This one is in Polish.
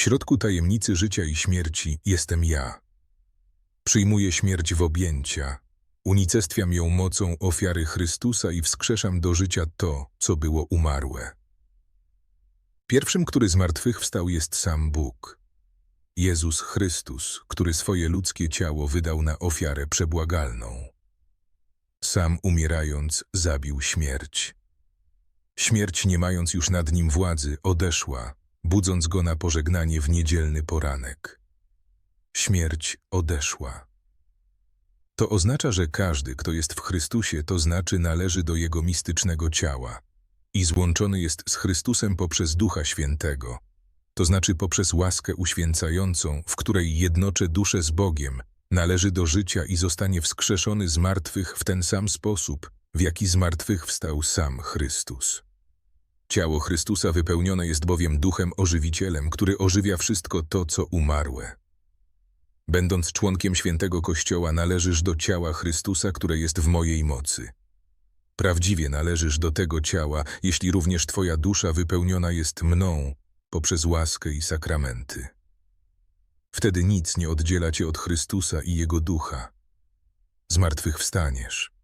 W środku tajemnicy życia i śmierci jestem ja. Przyjmuję śmierć w objęcia, unicestwiam ją mocą ofiary Chrystusa i wskrzeszam do życia to, co było umarłe. Pierwszym, który zmartwychwstał jest sam Bóg. Jezus Chrystus, który swoje ludzkie ciało wydał na ofiarę przebłagalną. Sam umierając zabił śmierć. Śmierć, nie mając już nad nim władzy, odeszła, budząc go na pożegnanie w niedzielny poranek. Śmierć odeszła. To oznacza, że każdy, kto jest w Chrystusie, to znaczy należy do Jego mistycznego ciała i złączony jest z Chrystusem poprzez Ducha Świętego, to znaczy poprzez łaskę uświęcającą, w której jednoczę duszę z Bogiem, należy do życia i zostanie wskrzeszony z martwych w ten sam sposób, w jaki z martwych wstał sam Chrystus. Ciało Chrystusa wypełnione jest bowiem duchem ożywicielem, który ożywia wszystko to, co umarłe. Będąc członkiem świętego Kościoła, należysz do ciała Chrystusa, które jest w mojej mocy. Prawdziwie należysz do tego ciała, jeśli również Twoja dusza wypełniona jest mną poprzez łaskę i sakramenty. Wtedy nic nie oddziela Cię od Chrystusa i Jego ducha. Zmartwychwstaniesz.